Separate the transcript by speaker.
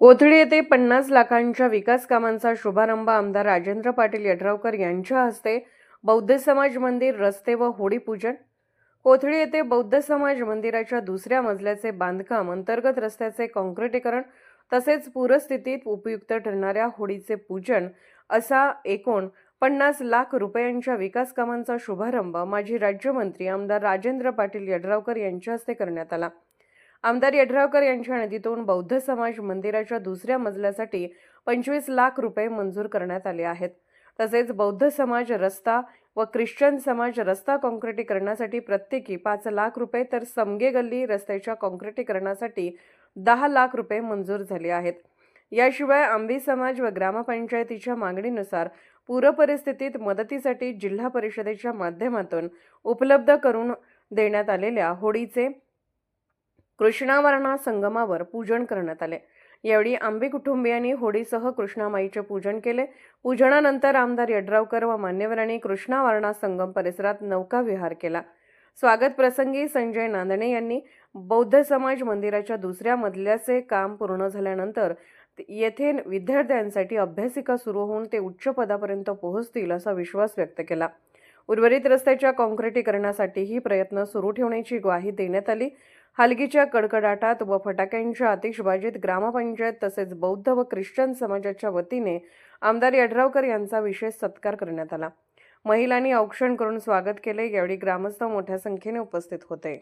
Speaker 1: कोथळी येथे पन्नास लाखांच्या विकास कामांचा शुभारंभ आमदार राजेंद्र पाटील यड्रावकर यांच्या हस्ते बौद्ध समाज मंदिर रस्ते व होळी पूजन कोथळी येथे बौद्ध समाज मंदिराच्या दुसऱ्या मजल्याचे बांधकाम अंतर्गत रस्त्याचे काँक्रिटीकरण तसेच पूरस्थितीत उपयुक्त ठरणाऱ्या होळीचे पूजन असा एकूण पन्नास लाख रुपयांच्या विकास कामांचा शुभारंभ माजी राज्यमंत्री आमदार राजेंद्र पाटील यड्रावकर यांच्या हस्ते करण्यात आला. आमदार यड्रावकर यांच्या निधीतून बौद्ध समाज मंदिराच्या दुसऱ्या मजल्यासाठी पंचवीस लाख रुपये मंजूर करण्यात आले आहेत. तसेच बौद्ध समाज रस्ता व ख्रिश्चन समाज रस्ता काँक्रिटीकरणासाठी प्रत्येकी पाच लाख रुपये तर समगे गल्ली रस्त्याच्या काँक्रिटीकरणासाठी दहा लाख रुपये मंजूर झाले आहेत. याशिवाय आंबी समाज व ग्रामपंचायतीच्या मागणीनुसार पूरपरिस्थितीत मदतीसाठी जिल्हा परिषदेच्या माध्यमातून उपलब्ध करून देण्यात आलेल्या होडीचे कृष्णावरणा संगमावर पूजन करण्यात आले. यावेळी आंबे कुटुंबियांनी होडीसह कृष्णामाईचे पूजन केले. पूजनानंतर आमदार यड्रावकर व मान्यवरांनी कृष्णावरणा संगम परिसरात नौका विहार केला. स्वागत प्रसंगी संजय नांदणे यांनी बौद्ध समाज मंदिराच्या दुसऱ्या मजल्याचे काम पूर्ण झाल्यानंतर येथे विद्यार्थ्यांसाठी अभ्यासिका सुरू होऊन ते उच्च पदापर्यंत पोहोचतील असा विश्वास व्यक्त केला. उर्वरित रस्त्याच्या काँक्रिटीकरणासाठीही प्रयत्न सुरू ठेवण्याची ग्वाही देण्यात आली. हलगीच्या कडकडाटात व फटाक्यांच्या आतिषबाजीत ग्रामपंचायत तसेच बौद्ध व ख्रिश्चन समाजाच्या वतीने आमदार यड्रावकर यांचा विशेष सत्कार करण्यात आला. महिलांनी औक्षण करून स्वागत केले यावेळी ग्रामस्थ मोठ्या संख्येने उपस्थित होते.